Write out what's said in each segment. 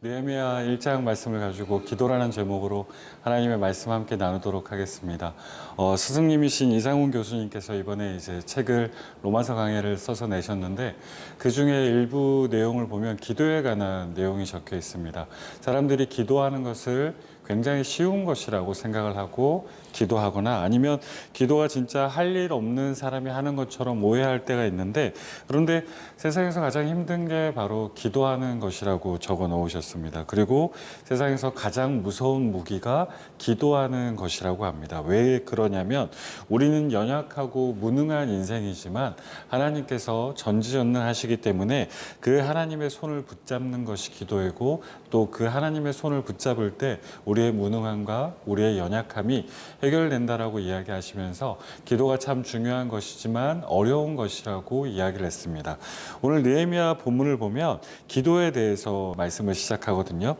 느헤미야 1장 말씀을 가지고 기도라는 제목으로 하나님의 말씀 함께 나누도록 하겠습니다. 어, 스승님이신 이상훈 교수님께서 이번에 이제 책을 로마서 강해를 써서 내셨는데 그 중에 일부 내용을 보면 기도에 관한 내용이 적혀 있습니다. 사람들이 기도하는 것을 굉장히 쉬운 것이라고 생각을 하고 기도하거나 아니면 기도가 진짜 할 일 없는 사람이 하는 것처럼 오해할 때가 있는데 그런데 세상에서 가장 힘든 게 바로 기도하는 것이라고 적어 놓으셨습니다. 그리고 세상에서 가장 무서운 무기가 기도하는 것이라고 합니다. 왜 그러냐면 우리는 연약하고 무능한 인생이지만 하나님께서 전지전능하시기 때문에 그 하나님의 손을 붙잡는 것이 기도이고 또 그 하나님의 손을 붙잡을 때 우리 의 무능함과 우리의 연약함이 해결된다라고 이야기하시면서 기도가 참 중요한 것이지만 어려운 것이라고 이야기를 했습니다. 오늘 느헤미야 본문을 보면 기도에 대해서 말씀을 시작하거든요.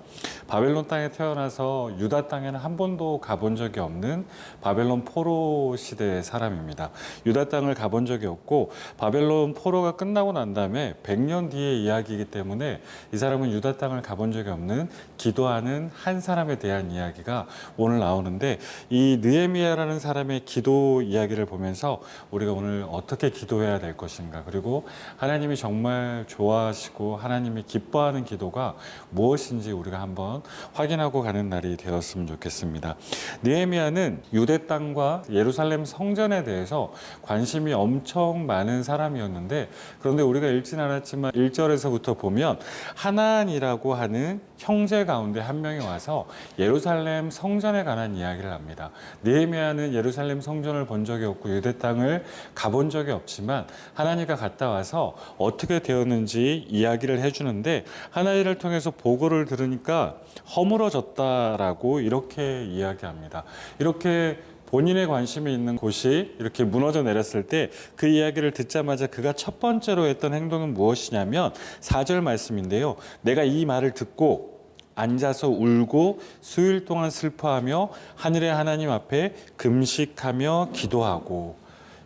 바벨론 땅에 태어나서 유다 땅에는 한 번도 가본 적이 없는 바벨론 포로 시대의 사람입니다. 유다 땅을 가본 적이 없고 바벨론 포로가 끝나고 난 다음에 100년 뒤의 이야기이기 때문에 이 사람은 유다 땅을 가본 적이 없는 기도하는 한 사람에 대한 이야기가 오늘 나오는데 이 느헤미야라는 사람의 기도 이야기를 보면서 우리가 오늘 어떻게 기도해야 될 것인가 그리고 하나님이 정말 좋아하시고 하나님이 기뻐하는 기도가 무엇인지 우리가 한번 확인하고 가는 날이 되었으면 좋겠습니다. 느헤미야는 유대 땅과 예루살렘 성전에 대해서 관심이 엄청 많은 사람이었는데 그런데 우리가 읽진 않았지만 1절에서부터 보면 하나안이라고 하는 형제 가운데 한 명이 와서 예루살렘 성전에 관한 이야기를 합니다. 느헤미야는 예루살렘 성전을 본 적이 없고 유대 땅을 가본 적이 없지만 하나님과 갔다 와서 어떻게 되었는지 이야기를 해주는데 하나님을 통해서 보고를 들으니까 허물어졌다라고 이렇게 이야기합니다. 이렇게 본인의 관심이 있는 곳이 이렇게 무너져 내렸을 때 그 이야기를 듣자마자 그가 첫 번째로 했던 행동은 무엇이냐면 4절 말씀인데요. 내가 이 말을 듣고 앉아서 울고 수일 동안 슬퍼하며 하늘의 하나님 앞에 금식하며 기도하고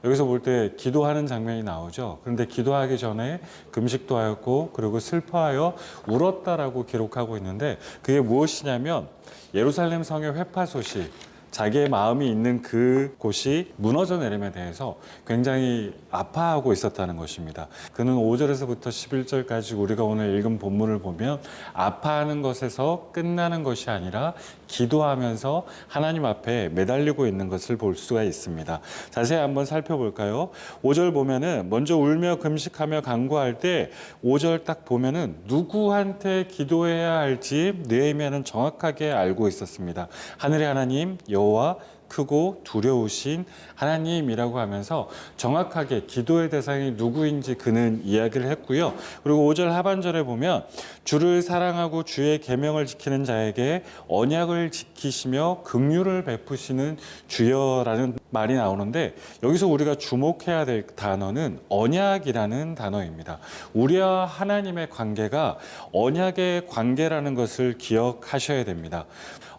여기서 볼 때 기도하는 장면이 나오죠. 그런데 기도하기 전에 금식도 하였고 그리고 슬퍼하여 울었다라고 기록하고 있는데 그게 무엇이냐면 예루살렘 성의 회파 소식 자기의 마음이 있는 그 곳이 무너져 내림에 대해서 굉장히 아파하고 있었다는 것입니다. 그는 5절에서부터 11절까지 우리가 오늘 읽은 본문을 보면 아파하는 것에서 끝나는 것이 아니라 기도하면서 하나님 앞에 매달리고 있는 것을 볼 수가 있습니다. 자세히 한번 살펴볼까요? 5절 보면은 먼저 울며 금식하며 간구할 때 5절 딱 보면은 누구한테 기도해야 할지 느헤미야는 정확하게 알고 있었습니다. 하늘의 하나님 여 호와 크고 두려우신 하나님이라고 하면서 정확하게 기도의 대상이 누구인지 그는 이야기를 했고요. 그리고 5절 하반절에 보면 주를 사랑하고 주의 계명을 지키는 자에게 언약을 지키시며 긍휼을 베푸시는 주여라는 말이 나오는데 여기서 우리가 주목해야 될 단어는 언약이라는 단어입니다. 우리와 하나님의 관계가 언약의 관계라는 것을 기억하셔야 됩니다.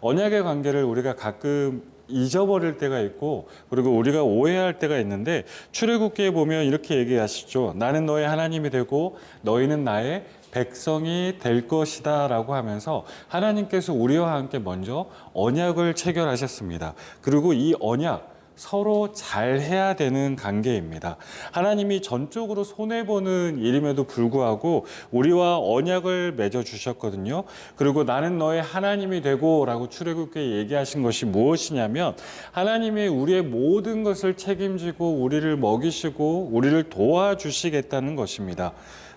언약의 관계를 우리가 가끔 잊어버릴 때가 있고 그리고 우리가 오해할 때가 있는데 출애굽기에 보면 이렇게 얘기하시죠. 나는 너의 하나님이 되고 너희는 나의 백성이 될 것이다라고 하면서 하나님께서 우리와 함께 먼저 언약을 체결하셨습니다. 그리고 이 언약 서로 잘 해야 되는 관계입니다. 하나님이 전적으로 손해보는 일임에도 불구하고 우리와 언약을 맺어 주셨거든요. 그리고 나는 너의 하나님이 되고 라고 출애굽기에 얘기하신 것이 무엇이냐면 하나님이 우리의 모든 것을 책임지고 우리를 먹이시고 우리를 도와주시겠다는 것입니다.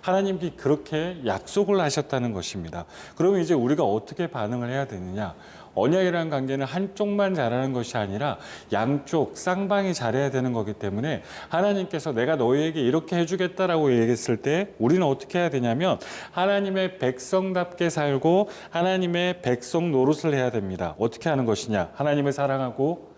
하나님이 그렇게 약속을 하셨다는 것입니다. 그러면 이제 우리가 어떻게 반응을 해야 되느냐? 언약이라는 관계는 한쪽만 잘하는 것이 아니라 양쪽 쌍방이 잘해야 되는 거기 때문에 하나님께서 내가 너희에게 이렇게 해주겠다라고 얘기했을 때 우리는 어떻게 해야 되냐면 하나님의 백성답게 살고 하나님의 백성 노릇을 해야 됩니다. 어떻게 하는 것이냐? 하나님을 사랑하고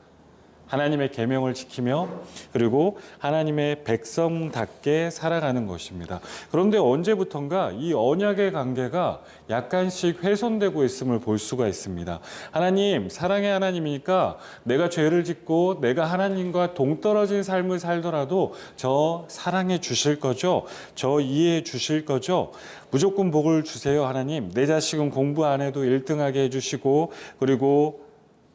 하나님의 계명을 지키며 그리고 하나님의 백성답게 살아가는 것입니다. 그런데 언제부턴가 이 언약의 관계가 약간씩 훼손되고 있음을 볼 수가 있습니다. 하나님, 사랑의 하나님이니까 내가 죄를 짓고 내가 하나님과 동떨어진 삶을 살더라도 저 사랑해 주실 거죠? 저 이해해 주실 거죠? 무조건 복을 주세요, 하나님. 내 자식은 공부 안 해도 1등하게 해 주시고 그리고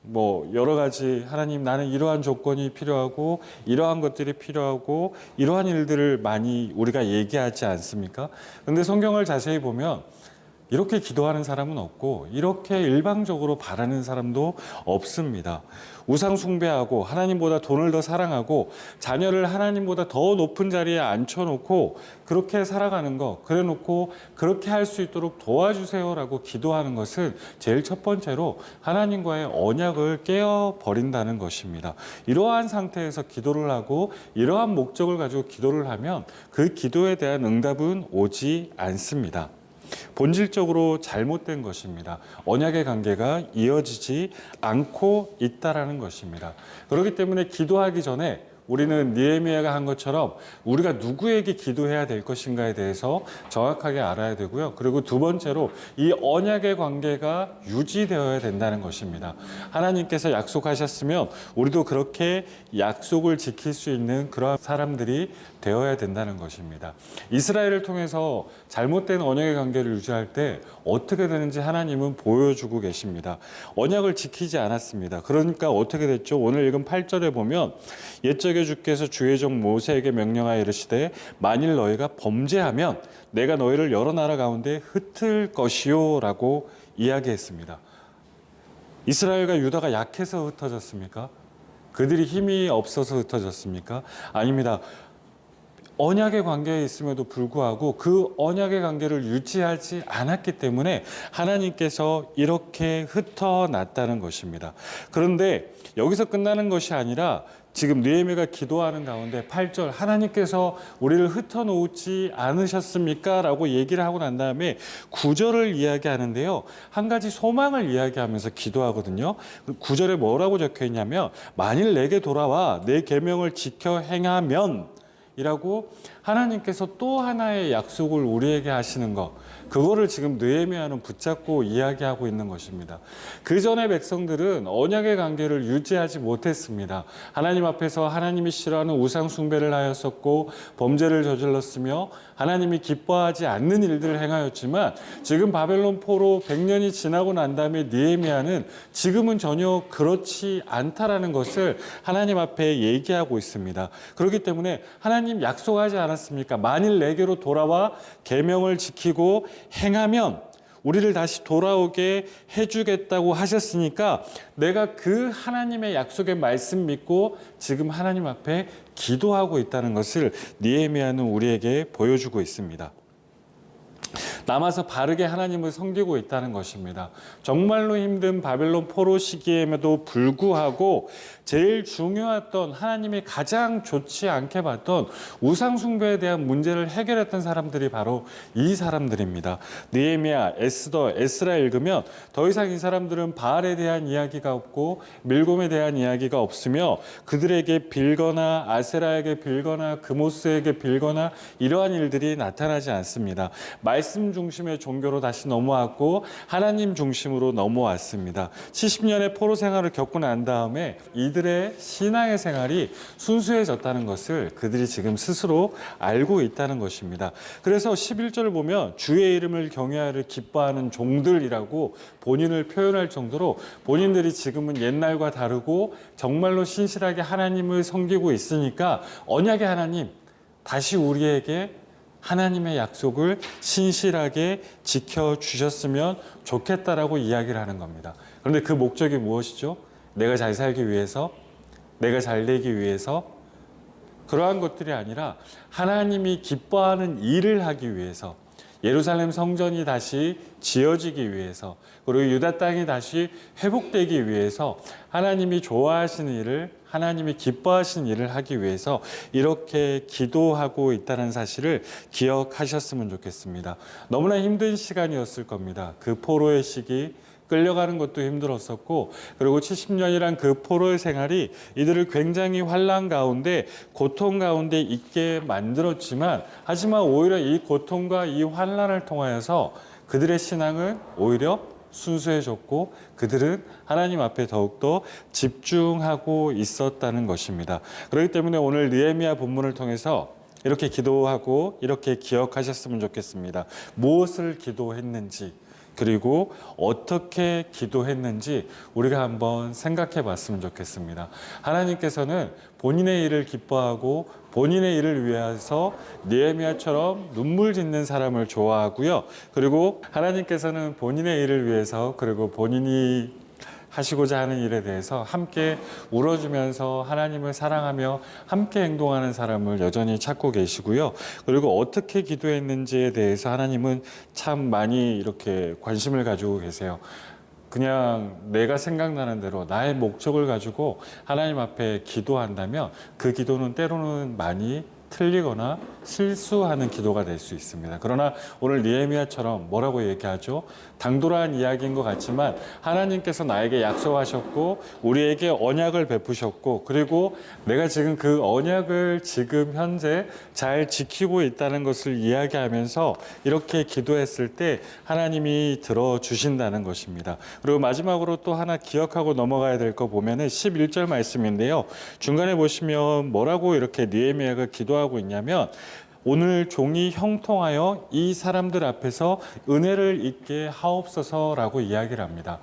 뭐 여러 가지 하나님 나는 이러한 조건이 필요하고 이러한 것들이 필요하고 이러한 일들을 많이 우리가 얘기하지 않습니까? 근데 성경을 자세히 보면 이렇게 기도하는 사람은 없고 이렇게 일방적으로 바라는 사람도 없습니다. 우상 숭배하고 하나님보다 돈을 더 사랑하고 자녀를 하나님보다 더 높은 자리에 앉혀놓고 그렇게 살아가는 거 그래놓고 그렇게 할 수 있도록 도와주세요라고 기도하는 것은 제일 첫 번째로 하나님과의 언약을 깨어 버린다는 것입니다. 이러한 상태에서 기도를 하고 이러한 목적을 가지고 기도를 하면 그 기도에 대한 응답은 오지 않습니다. 본질적으로 잘못된 것입니다. 언약의 관계가 이어지지 않고 있다라는 것입니다. 그렇기 때문에 기도하기 전에 우리는 니에미아가 한 것처럼 우리가 누구에게 기도해야 될 것인가에 대해서 정확하게 알아야 되고요. 그리고 두 번째로 이 언약의 관계가 유지되어야 된다는 것입니다. 하나님께서 약속하셨으면 우리도 그렇게 약속을 지킬 수 있는 그러한 사람들이 되어야 된다는 것입니다. 이스라엘을 통해서 잘못된 언약의 관계를 유지할 때 어떻게 되는지 하나님은 보여주고 계십니다. 언약을 지키지 않았습니다. 그러니까 어떻게 됐죠? 오늘 읽은 8절에 보면 옛적 에 주께서 주의 종 모세에게 명령하여 이르시되 만일 너희가 범죄하면 내가 너희를 여러 나라 가운데 흩을 것이요라고 이야기했습니다. 이스라엘과 유다가 약해서 흩어졌습니까? 그들이 힘이 없어서 흩어졌습니까? 아닙니다. 언약의 관계에 있음에도 불구하고 그 언약의 관계를 유지하지 않았기 때문에 하나님께서 이렇게 흩어났다는 것입니다. 그런데 여기서 끝나는 것이 아니라 지금 느헤미가 기도하는 가운데 8절 하나님께서 우리를 흩어놓지 않으셨습니까? 라고 얘기를 하고 난 다음에 9절을 이야기하는데요. 한 가지 소망을 이야기하면서 기도하거든요. 9절에 뭐라고 적혀 있냐면 만일 내게 돌아와 내 계명을 지켜 행하면 이라고 하나님께서 또 하나의 약속을 우리에게 하시는 것 그거를 지금 느헤미야는 붙잡고 이야기하고 있는 것입니다. 그 전에 백성들은 언약의 관계를 유지하지 못했습니다. 하나님 앞에서 하나님이 싫어하는 우상 숭배를 하였었고 범죄를 저질렀으며 하나님이 기뻐하지 않는 일들을 행하였지만 지금 바벨론 포로 100년이 지나고 난 다음에 느헤미야는 지금은 전혀 그렇지 않다라는 것을 하나님 앞에 얘기하고 있습니다. 그렇기 때문에 하나님 약속하지 않았 습니까? 만일 내게로 돌아와 계명을 지키고 행하면 우리를 다시 돌아오게 해주겠다고 하셨으니까 내가 그 하나님의 약속의 말씀 믿고 지금 하나님 앞에 기도하고 있다는 것을 니에미아는 우리에게 보여주고 있습니다. 남아서 바르게 하나님을 섬기고 있다는 것입니다. 정말로 힘든 바벨론 포로 시기에도 불구하고 제일 중요했던 하나님이 가장 좋지 않게 봤던 우상 숭배에 대한 문제를 해결했던 사람들이 바로 이 사람들입니다. 느헤미야, 에스더, 에스라 읽으면 더 이상 이 사람들은 바알에 대한 이야기가 없고 밀곰에 대한 이야기가 없으며 그들에게 빌거나 아세라에게 빌거나 그모스에게 빌거나 이러한 일들이 나타나지 않습니다. 말씀 중심의 종교로 다시 넘어왔고 하나님 중심으로 넘어왔습니다. 70년의 포로 생활을 겪고 난 다음에 이들의 신앙의 생활이 순수해졌다는 것을 그들이 지금 스스로 알고 있다는 것입니다. 그래서 11절을 보면 주의 이름을 경외하를 기뻐하는 종들이라고 본인을 표현할 정도로 본인들이 지금은 옛날과 다르고 정말로 신실하게 하나님을 섬기고 있으니까 언약의 하나님 다시 우리에게 하나님의 약속을 신실하게 지켜주셨으면 좋겠다라고 이야기를 하는 겁니다. 그런데 그 목적이 무엇이죠? 내가 잘 살기 위해서, 내가 잘 되기 위해서, 그러한 것들이 아니라 하나님이 기뻐하는 일을 하기 위해서 예루살렘 성전이 다시 지어지기 위해서 그리고 유다 땅이 다시 회복되기 위해서 하나님이 좋아하시는 일을 하나님이 기뻐하시는 일을 하기 위해서 이렇게 기도하고 있다는 사실을 기억하셨으면 좋겠습니다. 너무나 힘든 시간이었을 겁니다. 그 포로의 시기 끌려가는 것도 힘들었었고 그리고 70년이란 그 포로의 생활이 이들을 굉장히 환란 가운데 고통 가운데 있게 만들었지만 하지만 오히려 이 고통과 이 환란을 통하여서 그들의 신앙은 오히려 순수해졌고 그들은 하나님 앞에 더욱더 집중하고 있었다는 것입니다. 그렇기 때문에 오늘 느헤미야 본문을 통해서 이렇게 기도하고 이렇게 기억하셨으면 좋겠습니다. 무엇을 기도했는지 그리고 어떻게 기도했는지 우리가 한번 생각해 봤으면 좋겠습니다. 하나님께서는 본인의 일을 기뻐하고 본인의 일을 위해서 느헤미야처럼 눈물 짓는 사람을 좋아하고요. 그리고 하나님께서는 본인의 일을 위해서 그리고 본인이 하시고자 하는 일에 대해서 함께 울어주면서 하나님을 사랑하며 함께 행동하는 사람을 여전히 찾고 계시고요. 그리고 어떻게 기도했는지에 대해서 하나님은 참 많이 이렇게 관심을 가지고 계세요. 그냥 내가 생각나는 대로 나의 목적을 가지고 하나님 앞에 기도한다면 그 기도는 때로는 많이 틀리거나 실수하는 기도가 될 수 있습니다. 그러나 오늘 니에미아처럼 뭐라고 얘기하죠? 당돌한 이야기인 것 같지만 하나님께서 나에게 약속하셨고 우리에게 언약을 베푸셨고 그리고 내가 지금 그 언약을 지금 현재 잘 지키고 있다는 것을 이야기하면서 이렇게 기도했을 때 하나님이 들어주신다는 것입니다. 그리고 마지막으로 또 하나 기억하고 넘어가야 될 거 보면은 11절 말씀인데요. 중간에 보시면 뭐라고 이렇게 니에미아가 기도하고 있냐면 오늘 종이 형통하여 이 사람들 앞에서 은혜를 입게 하옵소서라고 이야기를 합니다.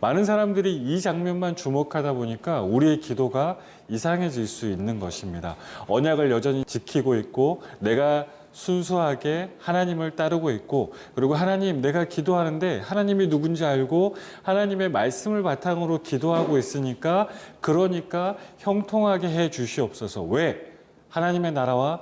많은 사람들이 이 장면만 주목하다 보니까 우리의 기도가 이상해질 수 있는 것입니다. 언약을 여전히 지키고 있고 내가 순수하게 하나님을 따르고 있고 그리고 하나님 내가 기도하는데 하나님이 누군지 알고 하나님의 말씀을 바탕으로 기도하고 있으니까 그러니까 형통하게 해 주시옵소서. 왜? 하나님의 나라와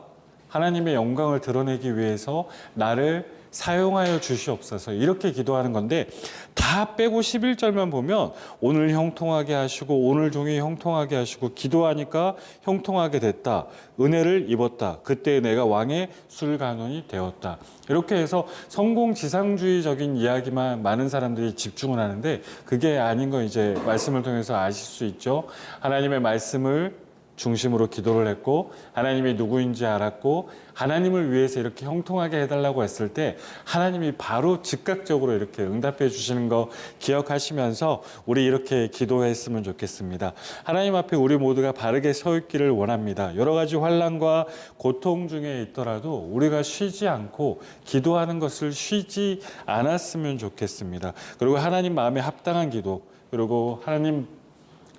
하나님의 영광을 드러내기 위해서 나를 사용하여 주시옵소서. 이렇게 기도하는 건데 다 빼고 11절만 보면 오늘 형통하게 하시고 오늘 종이 형통하게 하시고 기도하니까 형통하게 됐다. 은혜를 입었다. 그때 내가 왕의 술간원이 되었다. 이렇게 해서 성공 지상주의적인 이야기만 많은 사람들이 집중을 하는데 그게 아닌 거 이제 말씀을 통해서 아실 수 있죠. 하나님의 말씀을 중심으로 기도를 했고 하나님이 누구인지 알았고 하나님을 위해서 이렇게 형통하게 해달라고 했을 때 하나님이 바로 즉각적으로 이렇게 응답해 주시는 거 기억하시면서 우리 이렇게 기도했으면 좋겠습니다. 하나님 앞에 우리 모두가 바르게 서 있기를 원합니다. 여러 가지 환란과 고통 중에 있더라도 우리가 쉬지 않고 기도하는 것을 쉬지 않았으면 좋겠습니다. 그리고 하나님 마음에 합당한 기도 그리고 하나님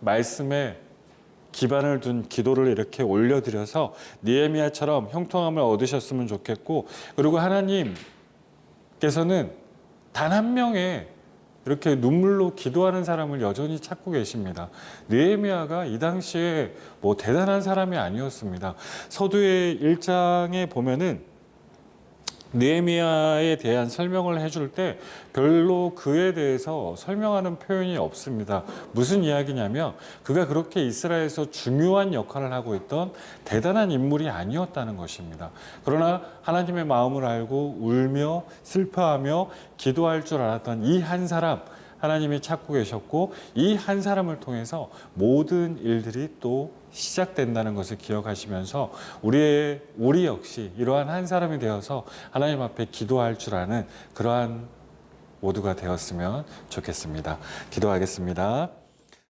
말씀에 기반을 둔 기도를 이렇게 올려드려서 니에미아처럼 형통함을 얻으셨으면 좋겠고 그리고 하나님께서는 단 한 명의 이렇게 눈물로 기도하는 사람을 여전히 찾고 계십니다. 느헤미야가 이 당시에 뭐 대단한 사람이 아니었습니다. 서두의 1장에 보면은 느헤미야에 대한 설명을 해줄 때 별로 그에 대해서 설명하는 표현이 없습니다. 무슨 이야기냐면 그가 그렇게 이스라엘에서 중요한 역할을 하고 있던 대단한 인물이 아니었다는 것입니다. 그러나 하나님의 마음을 알고 울며 슬퍼하며 기도할 줄 알았던 이 한 사람 하나님이 찾고 계셨고 이 한 사람을 통해서 모든 일들이 또 시작된다는 것을 기억하시면서 우리의 우리 역시 이러한 한 사람이 되어서 하나님 앞에 기도할 줄 아는 그러한 모두가 되었으면 좋겠습니다. 기도하겠습니다.